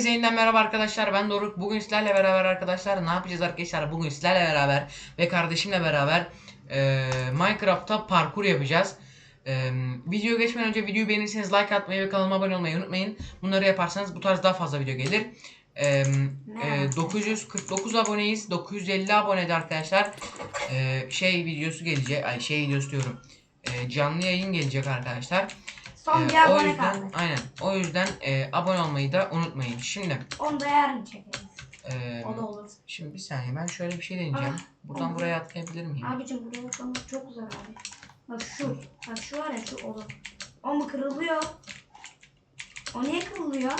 Zeyn'den merhaba arkadaşlar. Ben Doruk. Bugün sizlerle beraber arkadaşlar ne yapacağız arkadaşlar? Bugün sizlerle beraber ve kardeşimle beraber e, Minecraft'ta parkur yapacağız. E, Video geçmeden önce videoyu beğenirseniz like atmayı ve kanalıma abone olmayı unutmayın. Bunları yaparsanız bu tarz daha fazla video gelir. E, e, 949 aboneyiz. 950 abonede arkadaşlar. E, şey videosu gelecek. Ay şey videosu diyorum. E, canlı yayın gelecek arkadaşlar Son bir abone yüzden, kaldı. Aynen. O yüzden e, abone olmayı da unutmayın. Şimdi Onu da yarın çekeriz. e, O da olur. şimdi bir saniye ben şöyle bir şey deneyeceğim. Ah, Buradan olur. buraya atlayabilir miyim? Abicim buraya atlamak çok zor abi. Bak şu. Bak şu var ya şu olur. O mu kırılıyor? O niye kırılıyor?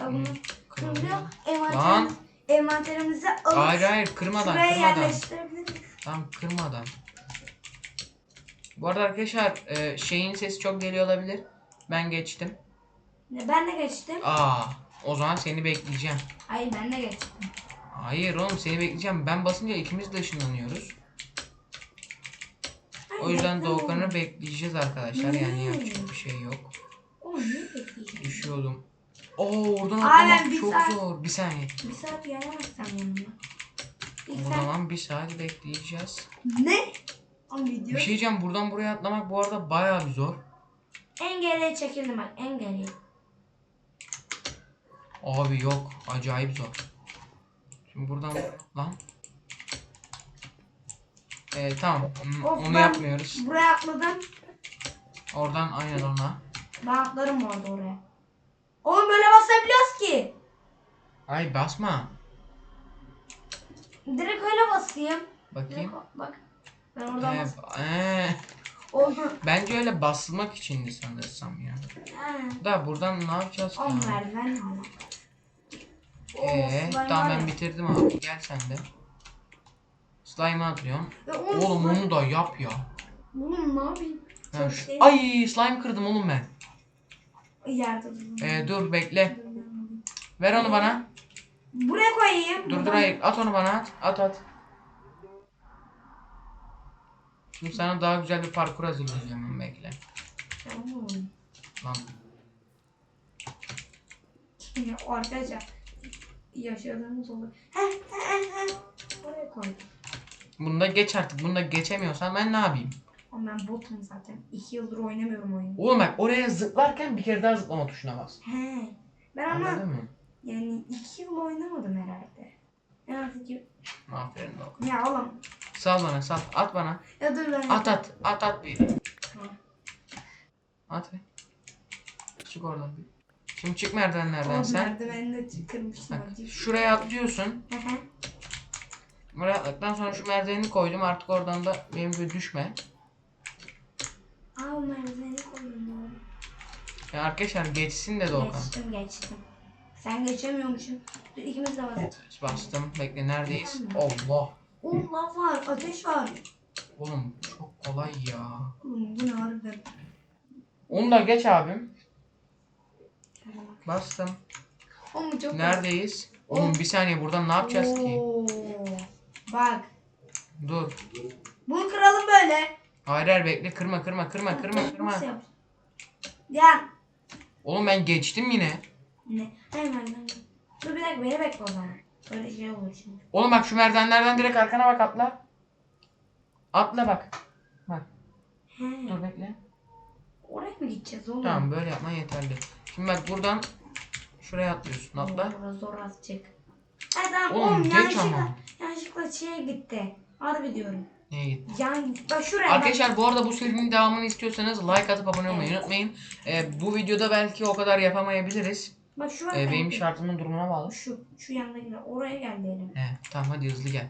Bak bunu Hmm, kırılıyor. Lan. Envanterimiz, envanterimize alıp Hayır hayır kırmadan şuraya kırmadan. yerleştirebiliriz. Tamam kırmadan. Bu arada arkadaşlar e, şeyin sesi çok geliyor olabilir. Ben geçtim. Ne, Ben de geçtim. Aa, o zaman seni bekleyeceğim. Hayır ben de geçtim. Hayır oğlum seni bekleyeceğim. Ben basınca ikimiz de ışınlanıyoruz. Hayır, O yüzden. Doğukan'ı bekleyeceğiz arkadaşlar. Yani yapacak bir şey yok. O niye bekleyeceğim? Düşüyordum. Oo oradan atlamak çok saat- zor. Bir saniye. Bir saat gelemezsem yanına. O sen- zaman bir saat bekleyeceğiz. Ne? Bir şey diyeceğim buradan buraya atlamak bu arada bayağı bir zor. En geriye çekildim bak en geriye. Abi yok acayip zor. Şimdi buradan lan. Ee, tamam hmm, Of, onu yapmıyoruz. Buraya atladım. Oradan aynen ona. Ben atlarım orada oraya. Oğlum böyle basabiliyoruz ki. Ay basma. Direkt öyle basayım. Bakayım. Direkt, bak. Ben oradan Ee, bas. ee, Oğlum. bence öyle basılmak içindi sanırsam ya. He. Da buradan ne yapacağız ki? On merdiven ama. Ee, slime tamam ben bitirdim abi. Gel sen de. Slime'ı atıyorum. Oğlum, Oğlum slime- onu da yap ya. Oğlum ne yapayım? Ben Çok şu- şey- Ay slime kırdım oğlum ben. Yerde. Ee, dur bekle. Ver onu bana. Buraya koyayım. Dur dur hayır. At onu bana at. At at. Şimdi sana daha güzel bir parkur hazırlayacağım bekle. Tamam. Lan. Ya, Arkadaşlar yaşadığımız olur. Oraya koydum. Bunda geç artık. Bunda geçemiyorsan ben ne yapayım? Ama ben botum zaten. İki yıldır oynamıyorum oyunu. Oğlum bak oraya zıplarken bir kere daha zıplama tuşuna bas. He. Ben ama Anladın mı? yani iki yıl oynamadım herhalde. En az iki... Aferin Doğukan. Ya oğlum. Sal bana sal. At bana. Ya dur ben... At at. At at bir. At be. Çık oradan bir. Şimdi çık merdivenlerden sen. merdivenle acı. şuraya atlıyorsun. Hı hı. Buraya atladıktan sonra şu merdiveni koydum. Artık oradan da benim gibi düşme. O merdiveni koydum. Ya arkadaşlar geçsin de Doğukan. Geçtim geçtim. Sen geçemiyormuşsun. Dur ikimiz de bas. Bastım. Bekle neredeyiz? Allah. Oğlum lav var, ateş var. Oğlum çok kolay ya. Oğlum bu ne harbiden? Onu da geç abim. Bastım. Oğlum çok Neredeyiz? Oğlum bir saniye buradan ne yapacağız ki? Oo. Bak. Dur. Bunu kıralım böyle. Hayır hayır bekle kırma kırma kırma kırma kırma. Nasıl yap? Ya. Oğlum ben geçtim yine. Ne? Hemen ben. Dur bir dakika beni bekle o zaman. Böyle şey olur şimdi. Oğlum bak şu merdivenlerden direkt arkana bak atla. Atla bak. Bak He. dur bekle. Oraya mı gideceğiz oğlum? Tamam böyle yapman yeterli. Şimdi bak buradan şuraya atlıyorsun atla. Orası zor azıcık. Ha tamam Oğlum, oğlum, yanlışlıkla, ama. yanlışlıkla şeye gitti. Harbi diyorum. Neye gitti? Yan bak şuraya. Arkadaşlar bu arada bu serinin devamını istiyorsanız like atıp abone olmayı Evet. unutmayın. Ee, bu videoda belki o kadar yapamayabiliriz. Bak şu var. Ee, benim şartımın durumuna bağlı. Şu, şu yandakiler. Oraya gel diyelim. He, tamam hadi hızlı gel.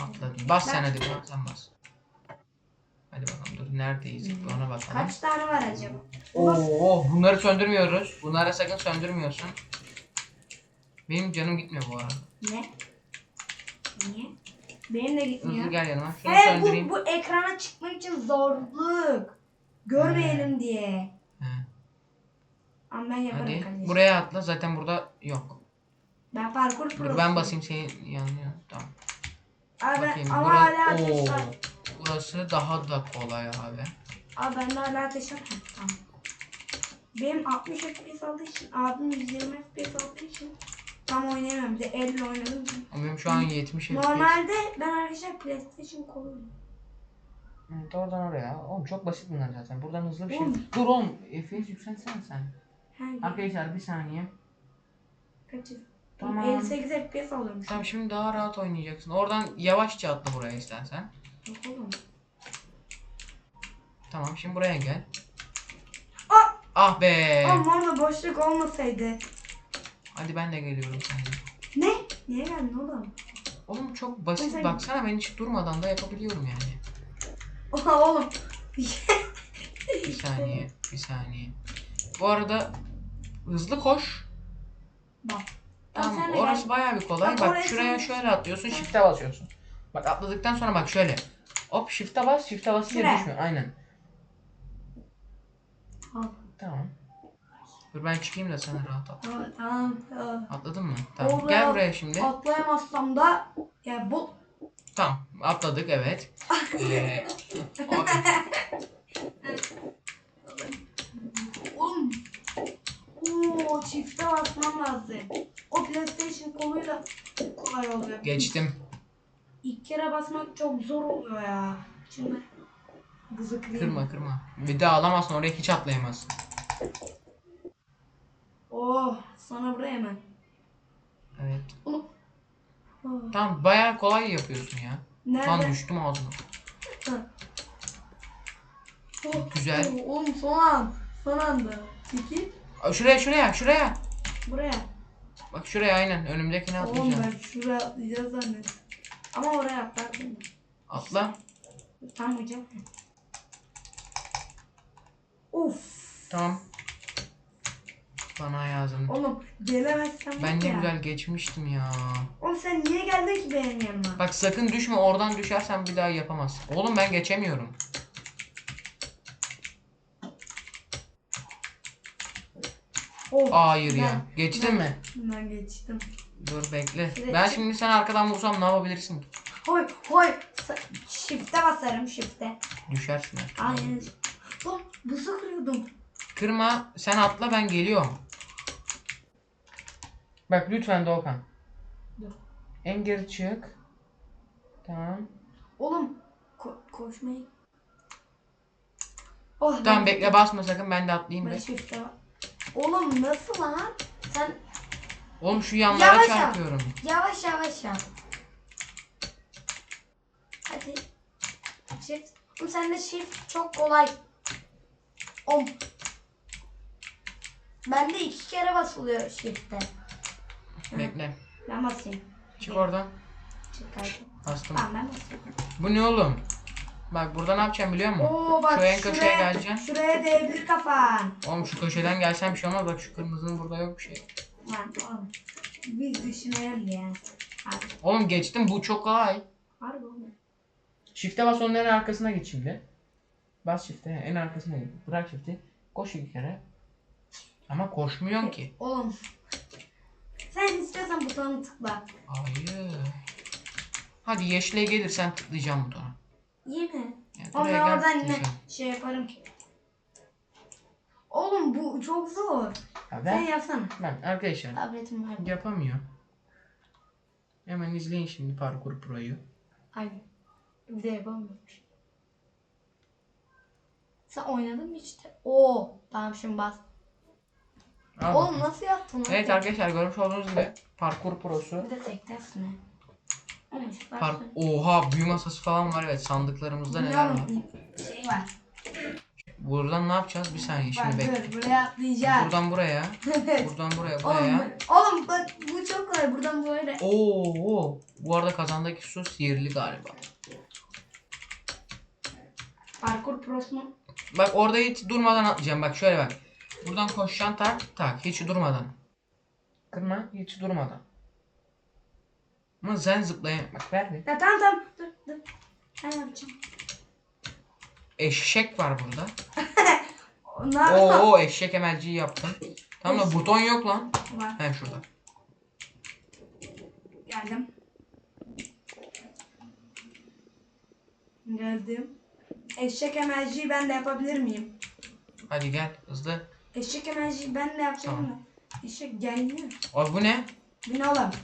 Atladım. Bas sen hadi bak sen bas. Hadi bakalım dur neredeyiz Hmm. ona bakalım. Kaç tane var acaba? Oo bunları söndürmüyoruz. Bunları sakın söndürmüyorsun. Benim canım gitmiyor bu arada. Ne? Niye? Benim de Hızlı gitmiyor. gel yanıma. Şunu He söndüreyim. bu, bu ekrana çıkmak için zorluk. Görmeyelim diye. Ama ben yaparım Hadi kardeşim. buraya atla zaten burada yok. Ben parkur Dur prosuyum. ben basayım seni yanıyor. Tamam. Abi, Bakayım ama hala ateş Oo, var. burası daha da kolay abi. Abi bende hala ateş. Heh, Tamam. Benim 60 FPS aldığı için abim 120 FPS aldığı için tam oynayamıyorum. Bir de elle oynadım. için. Ama Benim şu an 70 FPS. Normalde ben arkadaşlar PlayStation koluyum. Evet, oradan oraya. Oğlum çok basit bunlar zaten. Buradan hızlı bir şey. Oğlum. Dur oğlum. FPS yükseltsene sen. Hangi? Arkadaşlar bir saniye. Kaçı? Tamam. 58 FPS an. Tamam şimdi daha rahat oynayacaksın. Oradan yavaşça atla buraya istersen. Yok oğlum. Tamam şimdi buraya gel. Aa! Ah be. Ama orada boşluk olmasaydı. Hadi ben de geliyorum seninle. Ne? Niye geldin oğlum? Oğlum çok basit. Sen- Baksana ben hiç durmadan da yapabiliyorum yani. Oha oğlum. Bir saniye. Bir saniye. Bu arada hızlı koş. Bak. Tamam sen de orası gel. bayağı bir kolay. Bak, Bak oraya şuraya sen- şöyle atlıyorsun. Shift'e basıyorsun. Bak atladıktan sonra bak şöyle. Hop shift'e bas. Shift'e basınca Şuraya. düşmüyor. Aynen. Tamam. Dur ben çıkayım da sen rahat at. Tamam, tamam. tamam. Atladın mı? Tamam. Orada Gel buraya şimdi. Atlayamazsam da ya bu Tamam. Atladık evet. Ee, abi, oğlum. Çifte basmam lazım. O PlayStation koluyla kolay oluyor. geçtim. İlk kere basmak çok zor oluyor ya. Şimdi buzu kırayım. Kırma kırma. Bir daha alamazsın oraya hiç atlayamazsın. Oh sana buraya hemen. Evet. Oğlum. Oh. Tamam bayağı kolay yapıyorsun ya. Lan Nerede? düştüm ağzına. Oh, Güzel. Oğlum son an. Son anda. Çekil. Şuraya şuraya şuraya. Buraya. Bak şuraya aynen önümdekine Oğlum atlayacağım. ben şuraya atlayacağız zannettim. Ama oraya atlardım. Atla. Tam hocam. Of. Tamam. Bana yazın. Oğlum gelemezsem Ben ne ya. güzel geçmiştim ya. Oğlum sen niye geldin ki benim yanıma? Bak sakın düşme oradan düşersen bir daha yapamazsın. Oğlum ben geçemiyorum. Oh, Hayır ya. ben- Geçtin ben- mi? Ben geçtim. Dur bekle. Evet. Ben şimdi sen arkadan vursam ne yapabilirsin ki? Hoy hoy. Sa- Shift'e basarım shift'e. Düşersin. Aynen. Oğlum buzu kırıyordum. Kırma. Sen atla ben geliyorum. Bak lütfen Doğukan. Dur. En geri çık. Tamam. Oğlum ko- koşmayı. Oh, Tamam ben- bekle basma sakın ben de atlayayım Ben be. shift'e. Oğlum nasıl lan? Sen Oğlum şu yanlara Yavaş yap. çarpıyorum. Yavaş yavaş yap. Hadi. Shift. Bu sende shift çok kolay. Om. Bende iki kere basılıyor shift'te. Bekle. Ben basayım. Çık oradan. Çıkardım. Bastım. Tamam ben basayım. Bu ne oğlum? Bak burada ne yapacağım biliyor musun? Oo bak Şu en köşeye şuraya, geleceksin. şuraya değebilir kafan. Oğlum şu köşeden gelsen bir şey olmaz. Bak şu kırmızının burada yok bir şey. Lan oğlum. Biz düşünelim ya. Hadi. Oğlum geçtim bu çok kolay. Harbi oğlum. Shift'e bas onun en arkasına git şimdi. Bas shift'e en arkasına git. Bırak shift'i. Koş iki kere. Ama koşmuyorsun ki. Oğlum. Sen istiyorsan butonu tıkla. Hayır. Hadi yeşile gelirsen tıklayacağım butona. İyi Ama buraya gel, ne şey yaparım ki. Oğlum bu çok zor. Ya Sen ben, yapsana. bak arkadaşlar Tabletim var. yapamıyor. Hemen izleyin şimdi parkur pro'yu. Aynen. Bir de yapamıyormuş. Sen oynadın mı işte? Oo, tamam şimdi bas. Al Oğlum bakalım. nasıl yaptın? Evet arkadaşlar görmüş olduğunuz gibi parkur pro'su Bir de tekte üstüne. Par Oha büyü masası falan var evet sandıklarımızda neler var? Şey var. Buradan ne yapacağız? Bir saniye şimdi Bak, bekle. dur, buraya atlayacağız. Buradan buraya. Buradan buraya buraya. Oğlum, bu- oğlum bak bu çok kolay. Buradan böyle. Oo, bu arada kazandaki su sihirli galiba. Parkur prosu. Bak orada hiç durmadan atlayacağım. Bak şöyle bak. Buradan koşacaksın tak tak hiç durmadan. Kırma hiç durmadan. Ama sen zıplayan bak ver bir. Ya tamam tamam. Dur dur. Ben yapacağım. Eşek var burada. Ne yapalım? Oo eşek emelciyi yaptım. Tamam da buton yok lan. Var. He şurada. Geldim. Geldim. Eşek emerciyi ben de yapabilir miyim? Hadi gel hızlı. Eşek enerji ben de yapacağım Tamam. da. Eşek gelmiyor. Abi bu ne? Beni alalım. Hı,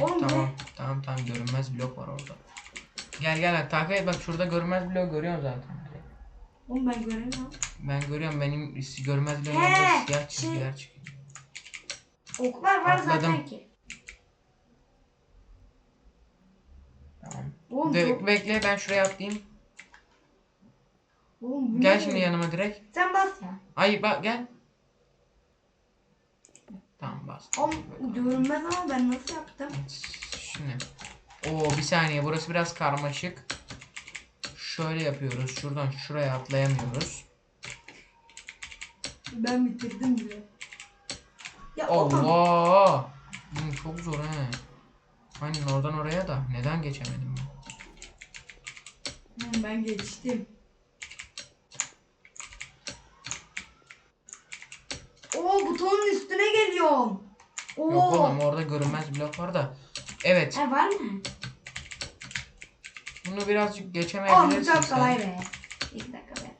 Oğlum tamam. ne? Tamam tamam görünmez blok var orada. Gel gel takip et bak şurada görünmez blok görüyorsun zaten. Oğlum ben göremiyorum. Ben görüyorum benim görünmez He, yanında siyah şey- çizgiler çıkıyor. Oklar var Atladım. zaten ki. Tamam. Oğlum, De- çok- bekle ben şuraya atlayayım. oğlum Gel şimdi yanıma direkt. Sen bas ya. Ay bak gel. Tamam bas. Oğlum görünmez ama ben nasıl yaptım? Şimdi. Oo bir saniye burası biraz karmaşık. Şöyle yapıyoruz. Şuradan şuraya atlayamıyoruz. Ben bitirdim bile. Ya. Allah! Bu çok zor he. Aynen oradan oraya da neden geçemedim ben? Ben geçtim. Oo butonun geliyorum. Oo. Yok oğlum orada görünmez blok var da. Evet. Ha var mı? Bunu birazcık Oğlum geçemeyebilirsin bu çok kolay be. İlk dakika be.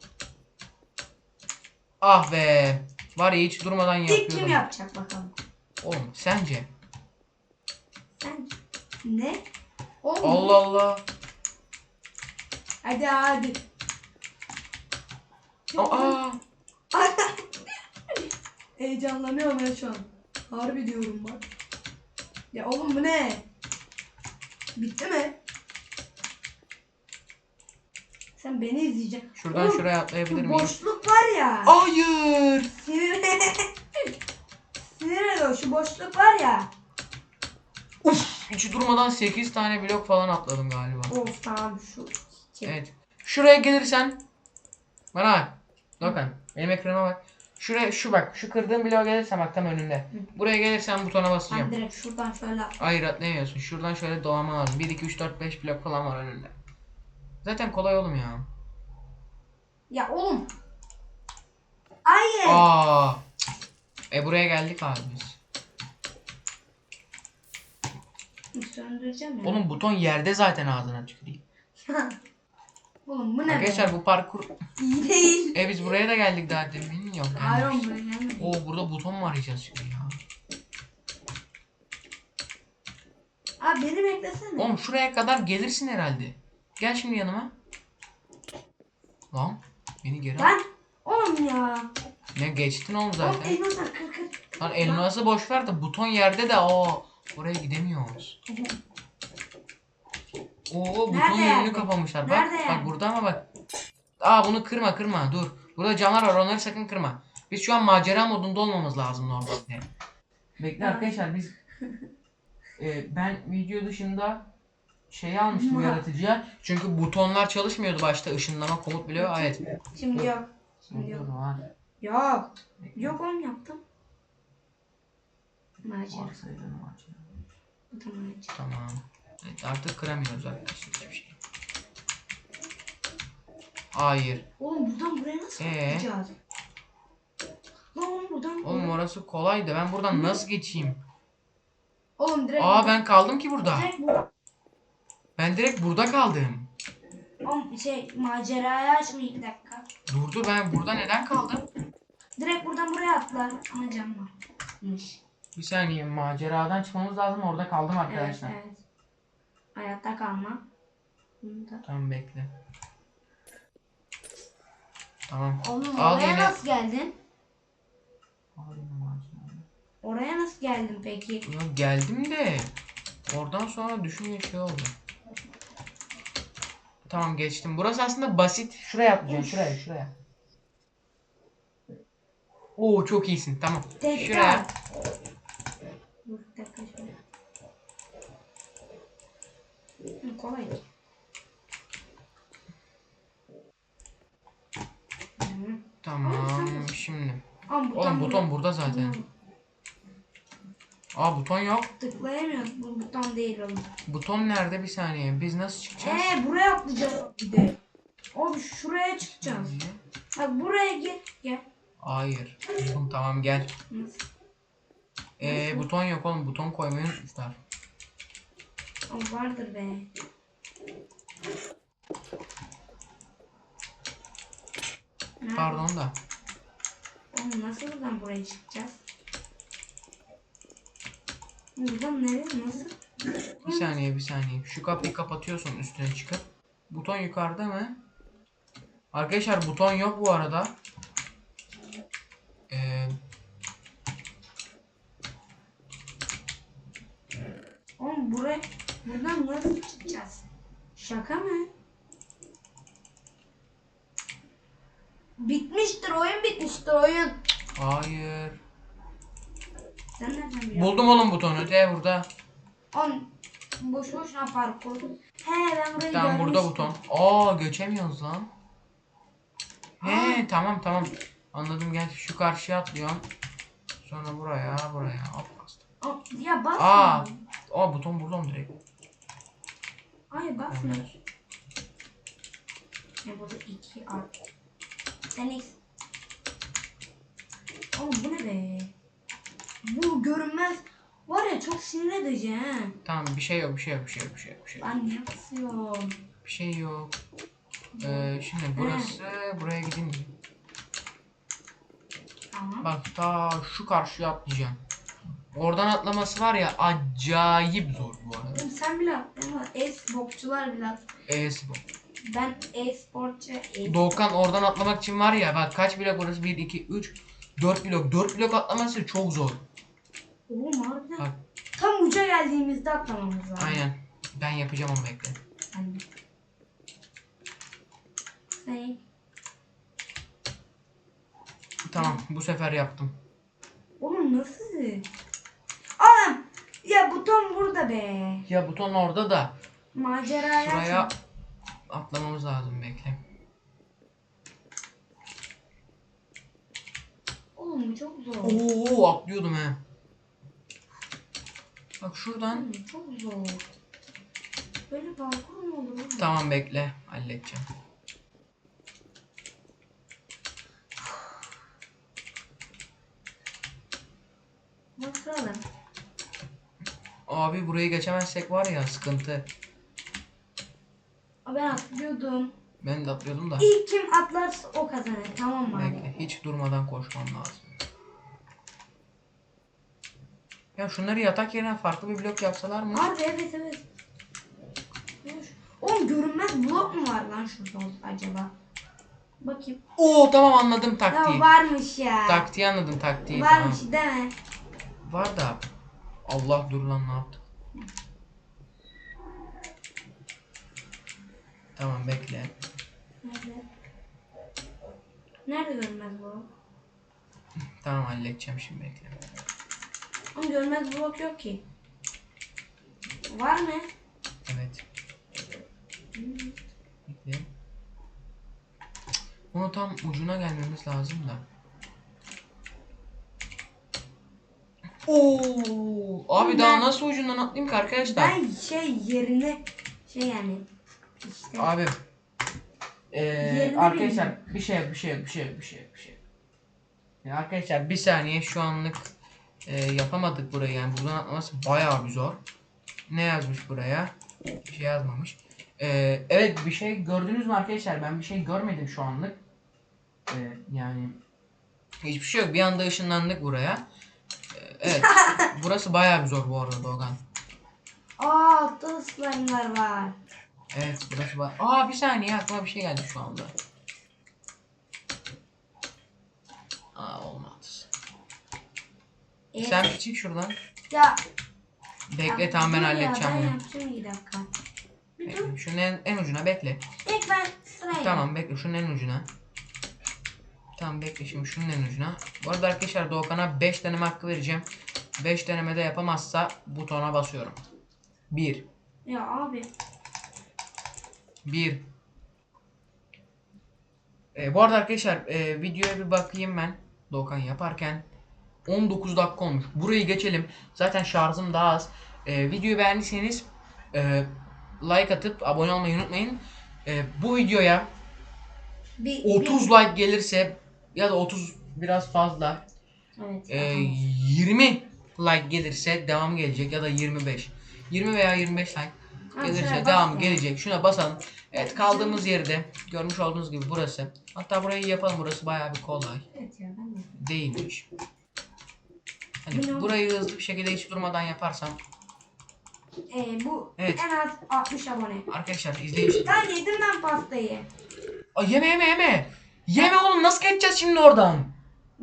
Ah be. Var ya hiç durmadan yapıyorum. kim yapacak bakalım. Oğlum sence? Sen ne? Oğlum. Allah Allah. Hadi hadi. Aa. Heyecanlanıyorum ben şu an. Harbi diyorum bak. Ya oğlum bu ne? Bitti mi? Sen beni izleyeceksin. Şuradan Oğlum, şuraya atlayabilir miyim? boşluk var ya. Hayır. Sinir Sinir ediyor şu boşluk var ya. Hiç durmadan 8 tane blok falan atladım galiba. Of tamam şu. Evet. Şuraya gelirsen bana bak. Dokan. Benim ekranıma bak. Şuraya şu bak. Şu kırdığım bloğa gelirsen bak tam önünde. Buraya gelirsen butona Ben basacağım. direkt şuradan şöyle Hayır atlayamıyorsun. Şuradan şöyle doğama lazım. 1, 2, 3, 4, 5 blok falan var önünde. Zaten kolay oğlum ya. Ya oğlum. Hayır. Aa. E buraya geldik abi biz. Söndüreceğim ya. Oğlum buton yerde zaten ağzına tüküreyim. oğlum bu ne? Arkadaşlar bu parkur... İyi değil. E biz buraya da geldik daha demin. Yok Hayır oğlum böyle gelmedi. Oo burada buton mu arayacağız şimdi ya? Abi beni beklesene. Oğlum şuraya kadar gelirsin herhalde. Gel şimdi yanıma. Lan beni geri al. Lan oğlum ya. Ne geçtin oğlum Oğlum zaten. elmaslar kır kır. Lan elması boş ver de buton yerde de o oraya gidemiyoruz. Oo buton Nerede kapamışlar. Bak Nerede bak burada ama bak. Aa bunu kırma kırma dur. Burada camlar var onları sakın kırma. Biz şu an macera modunda olmamız lazım normalde. Bekle arkadaşlar biz e, ben video dışında şeyi almıştım yaratıcıya. Çünkü butonlar çalışmıyordu başta ışınlama komut bile evet. Şimdi yok. Şimdi yok. Var. Yok. Yok oğlum yaptım. Macera. Macera. Macera. Tamam. Evet, artık kıramıyoruz arkadaşlar hiçbir şey. Hayır. Oğlum buradan buraya nasıl Ee? Lan oğlum buradan Oğlum buraya- orası kolaydı. Ben buradan nasıl geçeyim? Oğlum direkt Aa ben kaldım ki burada. direkt bu Ben direkt burada kaldım. Oğlum şey macerayı açma ilk dakika. Dur dur ben burada neden kaldım? Direkt buradan buraya atla. Ama cam varmış. Bir saniye maceradan çıkmamız lazım. Orada kaldım Evet arkadaşlar. evet. Hayatta kalma. Bunu da. Tamam bekle. Tamam. Oğlum Al oraya yine. nasıl geldin? Al yine macera. Oraya nasıl geldin peki? Ya geldim de oradan sonra düşünce şey oldu. Tamam geçtim. Burası aslında basit. Şuraya atlayacaksın. Şuraya şuraya. Oo çok iyisin. Tamam. Tekrar. Şuraya. Dur bir dakika şöyle. Hı, kolay. Tamam. Şimdi. Ama buton Oğlum buton burada. burada zaten. Hı, Aa buton yok. Tıklayamıyoruz. Bu buton değil oğlum. Buton nerede bir saniye? Biz nasıl çıkacağız? Ee buraya atlayacağız bir de. Oğlum şuraya çıkacağız. Niye? Bak buraya gel. Gel. Hayır. Buldum, tamam gel. Nasıl? Ee, buton yok oğlum. Buton koymayı unutmuşlar. O vardır be. Nerede? Pardon da. Oğlum nasıl buradan buraya çıkacağız? Buradan nereye nasıl? Bir saniye bir saniye. Şu kapıyı kapatıyorsun üstüne çıkıp. Buton yukarıda mı? Arkadaşlar buton yok bu arada. Ee, Oğlum buraya buradan nasıl çıkacağız? Şaka mı? Bitmiştir oyun bitmiştir oyun. hayır. Sen nereden biliyorsun? Buldum oğlum butonu. De burada. On boş boşuna parkur. He ben burayı Tamam burada görmüştüm. buton. Aa geçemiyoruz lan. He tamam tamam. Anladım gel şu karşıya atlıyorum. Sonra buraya buraya hop bastım. Aa, ya basma. Aa. Aa buton burada mı direkt? Hayır basmıyor. Ne burada iki art. Sen X. Oğlum bu ne be? Bu görünmez. Var ya çok sinir edici he. Tamam bir şey yok bir şey yok bir şey yok bir şey yok. Bir şey yok. Ben niye basıyorum? Bir şey yok. Ee, şimdi burası buraya gideyim. mi? Tamam. Bak ta şu karşıya atlayacağım. Oradan atlaması var ya acayip zor bu arada. Sen bile ama e-sportçular bile at. E-spor. Ben e-sportçu e Doğukan oradan atlamak için var ya bak kaç blok burası 1 2 3 4 blok 4 blok atlaması çok zor. Oğlum harbiden. Bak Tam uca geldiğimizde atlamamız lazım. aynen. Ben yapacağım onu bekle. De. Sen Tamam bu sefer yaptım. Oğlum nasıl? Ya buton burada be. Ya buton orada da Macera şuraya atlamamız lazım bekle. Oğlum çok zor. Oo atlıyordum he. Bak şuradan Oğlum çok zor. Böyle parkur mu olur tamam bekle halledeceğim. Bakalım. Abi burayı geçemezsek var ya sıkıntı. Ben atlıyordum. Ben de atlıyordum da. İlk kim atlarsa o kazanır. Tamam mı? Bekle hiç durmadan koşmam lazım. Ya şunları yatak yerine farklı bir blok yapsalar mı? Abi evet evet. Dur. Oğlum görünmez blok mu var lan şurada acaba? Bakayım. Oo tamam anladım taktiği. Ya varmış ya. Taktiği anladım taktiği varmış tamam. değil mi? Var da. Allah dur lan ne yaptık? Tamam bekle. Nerede? Nerede görünmez blok? Tamam halledeceğim şimdi bekle. Oğlum görünmez blok yok ki. Var mı? Evet. Bekle. Onu tam ucuna gelmemiz lazım da. Oo, abi daha Ben- nasıl ucundan atlayayım ki arkadaşlar? Ben şey yerine şey yani işte Abi. Ee, Yerini arkadaşlar bir şey yok, bir şey yok, bir şey yok, bir şey yok, bir şey yok. Ya arkadaşlar bir saniye şu anlık e, yapamadık burayı yani buradan atlaması bayağı bir zor. Ne yazmış buraya? Bir şey yazmamış. Ee, evet bir şey gördünüz mü arkadaşlar? Ben bir şey görmedim şu anlık. Ee, yani hiçbir şey yok. Bir anda ışınlandık buraya. Evet. burası bayağı bir zor bu arada Doğan. Aa altta slime'lar var. Evet burası bayağı... Aa bir saniye aklıma bir şey geldi şu anda. Aa olmaz. Evet. Sen bir çık şuradan. Ya Bekle tamam ben halledeceğim bunu. yapacağım bir dakika. Bekle, Şunun en, en ucuna bekle. İlk ben sıraya. Tamam bekle şunun en ucuna. Tamam bekle şimdi şunun en ucuna. Bu arada arkadaşlar Doğukan'a 5 deneme hakkı vereceğim. 5 denemede yapamazsa butona basıyorum. 1 Ya abi. 1 e, Bu arada arkadaşlar e, videoya bir bakayım ben Doğukan yaparken 19 dakika olmuş. Burayı geçelim. Zaten şarjım daha az. E, videoyu beğendiyseniz e, like atıp abone olmayı unutmayın. E, bu videoya Bir, 30 bir- like gelirse ya da 30 biraz fazla. Evet. Ee, tamam. 20 like gelirse devam gelecek ya da 25. 20 veya 25 like. Ha, Gelirse bas devam gelecek. Şuna basalım. Evet kaldığımız yerde görmüş olduğunuz gibi burası. Hatta burayı yapalım. Burası bayağı bir kolay. Evet ya ben de. Değilmiş. Hani burayı hızlı bir şekilde hiç durmadan yaparsam. Ee, bu Evet. en az 60 abone. Arkadaşlar izleyin. Lan yedim ben pastayı. Ay yeme yeme yeme. Yeme oğlum nasıl geçeceğiz şimdi oradan?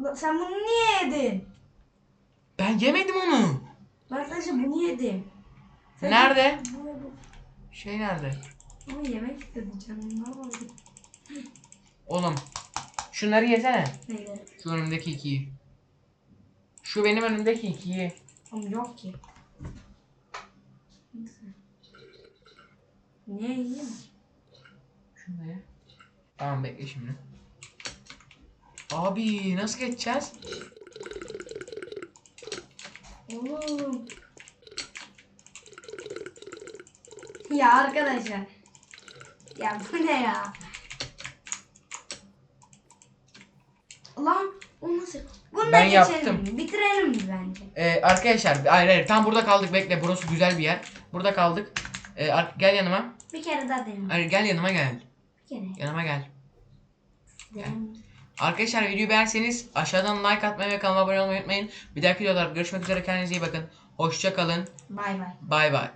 Lan Sen bunu niye yedin? Ben yemedim onu. Ben sadece bunu yedim. Sen- Nerede? Bu. Şey nerede? Ama yemek istedim canım. Ne oldu? Oğlum. Şunları yesene. Neydi? Şu önümdeki ikiyi. Şu benim önümdeki ikiyi. Ama yok ki. Neyse. Niye yiyeyim? Şunu ye. Tamam bekle şimdi. Abi nasıl geçeceğiz? Oğlum. Ya arkadaşlar. Ya bu ne ya? Lan o nasıl? Bunu da Ben geçelim. yaptım. Bitirelim mi bence? Ee, arkadaşlar hayır hayır tam burada kaldık bekle burası güzel bir yer. Burada kaldık. Ee, ar- gel yanıma. Bir kere daha deneyelim. Hayır gel yanıma gel. Bir kere. Yanıma gel. Deneyelim. Arkadaşlar videoyu beğenseniz aşağıdan like atmayı ve kanalıma abone olmayı unutmayın. Bir dahaki videoda görüşmek üzere kendinize iyi bakın. Hoşça kalın. Bay bay. Bay bay.